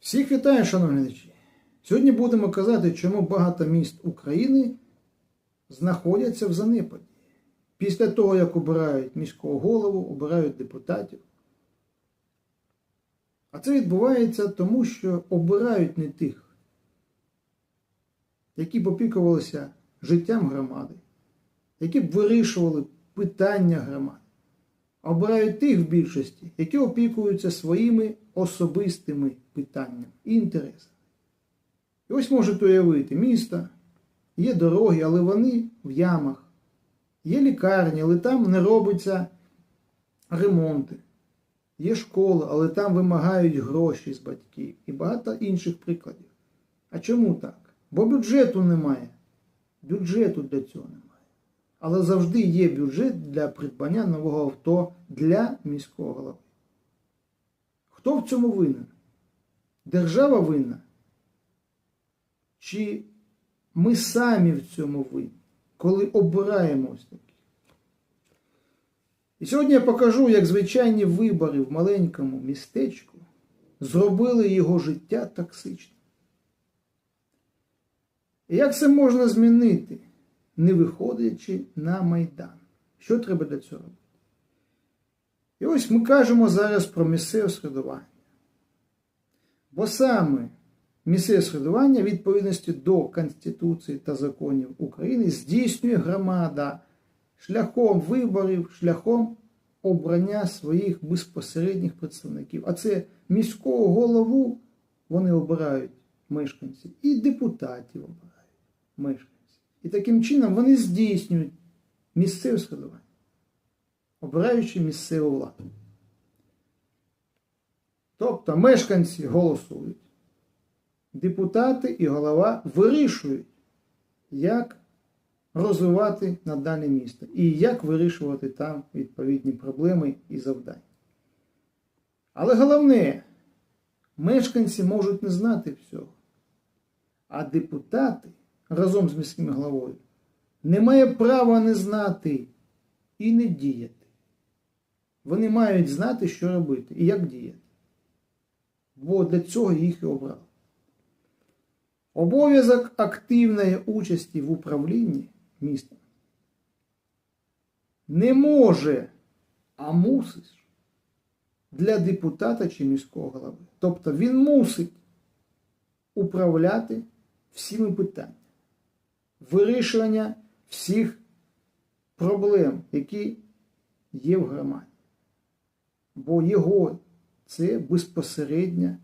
Всіх вітаю, шановні глядачі! Сьогодні будемо казати, чому багато міст України знаходяться в занепаді. Після того, як обирають міського голову, обирають депутатів. А це відбувається тому, що обирають не тих, які б опікувалися життям громади, які б вирішували питання громади. Обирають тих в більшості, які опікуються своїми особистими питаннями і інтересами. І ось можете уявити, місто, є дороги, але вони в ямах, є лікарні, але там не робиться ремонти, є школи, але там вимагають гроші з батьків і багато інших прикладів. А чому так? Бо бюджету немає. Бюджету для цього немає. Але завжди є бюджет для придбання нового авто для міського голови. Хто в цьому винен? Держава винна? Чи ми самі в цьому винні, коли обираємо ось такі? І сьогодні я покажу, як звичайні вибори в маленькому містечку зробили його життя токсичним. І як це можна змінити, не виходячи на Майдан? Що треба для цього робити? І ось ми кажемо зараз про місцеве середування. Бо саме місцеве середування відповідності до Конституції та законів України здійснює громада шляхом виборів, шляхом обрання своїх безпосередніх представників. А це міського голову вони обирають мешканці і депутатів обирають мешканці. І таким чином вони здійснюють місцеве середування, обираючи місцеву владу. Тобто мешканці голосують, депутати і голова вирішують, як розвивати надалі місто і як вирішувати там відповідні проблеми і завдання. Але головне, мешканці можуть не знати всього, а депутати разом з міським головою не має права не знати і не діяти. Вони мають знати, що робити і як діяти. Бо для цього їх і обрали. Обов'язок активної участі в управлінні містом не може, а мусить для депутата чи міського голови. Тобто він мусить управляти всіми питаннями, вирішування всіх проблем, які є в громаді. Бо його це безпосередня